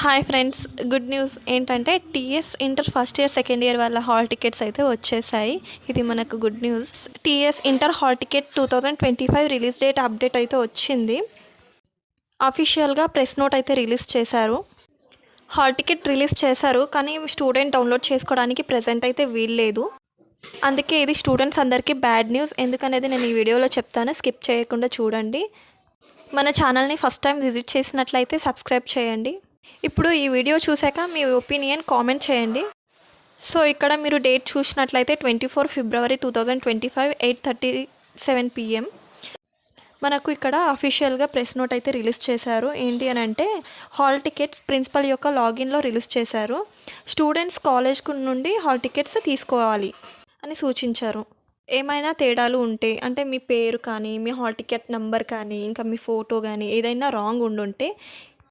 Hi friends good news ఏంటంటే TS inter first year second year వాళ్ళ hall tickets అయితే వచ్చేసాయి. ఇది మనకు good news TS inter hall ticket two thousand twenty five release date update అయితే వచ్చింది. అఫీషియల్గా ప్రెస్ నోట్ అయితే రిలీజ్ చేశారు. హాల్ టికెట్ రిలీజ్ చేశారు కానీ స్టూడెంట్ డౌన్లోడ్ చేసుకోవడానికి ప్రజెంట్ అయితే వీల్లేదు. అందుకే ఇది స్టూడెంట్స్ అందరికీ బ్యాడ్ న్యూస్ ఎందుకనేది నేను ఈ వీడియోలో చెప్తాను. స్కిప్ చేయకుండా చూడండి. మన ఛానల్ని ఫస్ట్ టైం విజిట్ చేసినట్లయితే సబ్స్క్రైబ్ చేయండి. ఇప్పుడు ఈ వీడియో చూశాక మీ ఒపీనియన్ కామెంట్ చేయండి. సో ఇక్కడ మీరు డేట్ చూసినట్లయితే twenty four February two thousand twenty five eight thirty seven PM. మనకు ఇక్కడ అఫీషియల్గా ప్రెస్ నోట్ అయితే రిలీజ్ చేశారు. ఏంటి అని అంటే హాల్ టికెట్స్ ప్రిన్సిపల్ యొక్క లాగిన్లో రిలీజ్ చేశారు. స్టూడెంట్స్ కాలేజ్ నుండి హాల్ టికెట్స్ తీసుకోవాలి అని సూచించారు. ఏమైనా తేడాలు ఉంటే అంటే మీ పేరు కానీ మీ హాల్ టికెట్ నెంబర్ కానీ ఇంకా మీ ఫోటో కానీ ఏదైనా రాంగ్ ఉండుంటే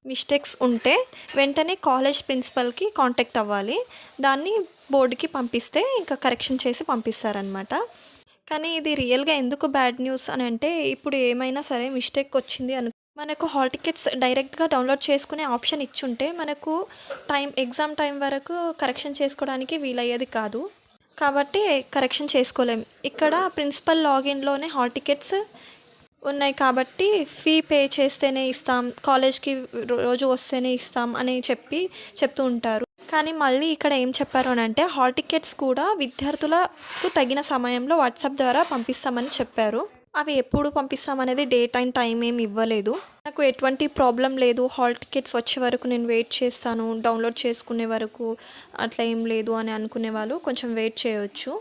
మిస్టేక్స్ ఉంటే వెంటనే కాలేజ్ ప్రిన్సిపల్కి కాంటాక్ట్ అవ్వాలి. దాన్ని బోర్డుకి పంపిస్తే ఇంకా కరెక్షన్ చేసి పంపిస్తారనమాట కానీ ఇది రియల్గా ఎందుకు బ్యాడ్ న్యూస్ అని అంటే ఇప్పుడు ఏమైనా సరే మిస్టేక్ వచ్చింది అను మనకు హాల్ టికెట్స్ డైరెక్ట్గా డౌన్లోడ్ చేసుకునే ఆప్షన్ ఇచ్చుంటే మనకు టైం ఎగ్జామ్ టైం వరకు కరెక్షన్ చేసుకోవడానికి వీలయ్యేది కాదు. కాబట్టి కరెక్షన్ చేసుకోలేం. ఇక్కడ ప్రిన్సిపల్ లాగిన్లోనే హాల్ టికెట్స్ ఉన్నాయి కాబట్టి ఫీ పే చేస్తేనే ఇస్తాం కాలేజ్కి రోజు వస్తేనే ఇస్తాం అని చెప్పి చెప్తూ ఉంటారు. కానీ మళ్ళీ ఇక్కడ ఏం చెప్పారు అని అంటే హాల్ టికెట్స్ కూడా విద్యార్థులకు తగిన సమయంలో వాట్సాప్ ద్వారా పంపిస్తామని చెప్పారు. అవి ఎప్పుడు పంపిస్తామనేది డేట్ అండ్ టైం ఏమి ఇవ్వలేదు. నాకు ఎటువంటి ప్రాబ్లం లేదు. హాల్ టికెట్స్ వచ్చే వరకు నేను వెయిట్ చేస్తాను డౌన్లోడ్ చేసుకునే వరకు అట్లా ఏం లేదు అని అనుకునే వాళ్ళు కొంచెం వెయిట్ చేయవచ్చు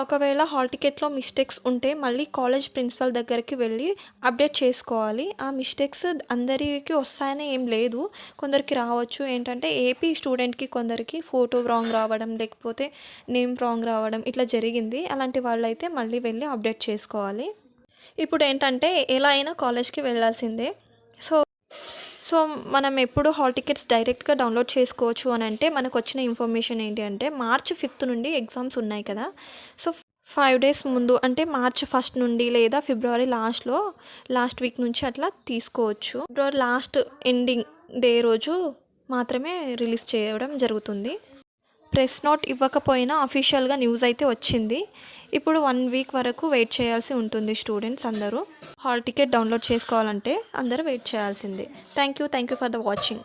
ఒకవేళ హాల్ టికెట్లో మిస్టేక్స్ ఉంటే మళ్ళీ కాలేజ్ ప్రిన్సిపల్ దగ్గరికి వెళ్ళి అప్డేట్ చేసుకోవాలి. ఆ మిస్టేక్స్ అందరికీ వస్తాయని ఏం లేదు. కొందరికి రావచ్చు. ఏంటంటే ఏపీ స్టూడెంట్కి కొందరికి ఫోటో రాంగ్ రావడం లేకపోతే నేమ్ రాంగ్ రావడం ఇట్లా జరిగింది. అలాంటి వాళ్ళైతే మళ్ళీ వెళ్ళి అప్డేట్ చేసుకోవాలి. ఇప్పుడు ఏంటంటే ఎలా అయినా కాలేజ్కి వెళ్ళాల్సిందే. సో సో మనం ఎప్పుడు హాల్ టికెట్స్ డైరెక్ట్గా డౌన్లోడ్ చేసుకోవచ్చు అని అంటే మనకు వచ్చిన ఇన్ఫర్మేషన్ ఏంటి అంటే మార్చ్ ఫిఫ్త్ నుండి ఎగ్జామ్స్ ఉన్నాయి కదా. సో ఫైవ్ డేస్ ముందు అంటే మార్చ్ ఫస్ట్ నుండి లేదా ఫిబ్రవరి లాస్ట్లో లాస్ట్ వీక్ నుంచి అట్లా తీసుకోవచ్చు. ఫిబ్రవరి లాస్ట్ ఎండింగ్ డే రోజు మాత్రమే రిలీజ్ చేయడం జరుగుతుంది. ప్రెస్ నోట్ ఇవ్వకపోయినా అఫీషియల్గా న్యూస్ అయితే వచ్చింది. ఇప్పుడు వన్ వీక్ వరకు వెయిట్ చేయాల్సి ఉంటుంది స్టూడెంట్స్ అందరూ. హాల్ టికెట్ డౌన్లోడ్ చేసుకోవాలంటే అందరూ వెయిట్ చేయాల్సిందే. Thank you thank you for the watching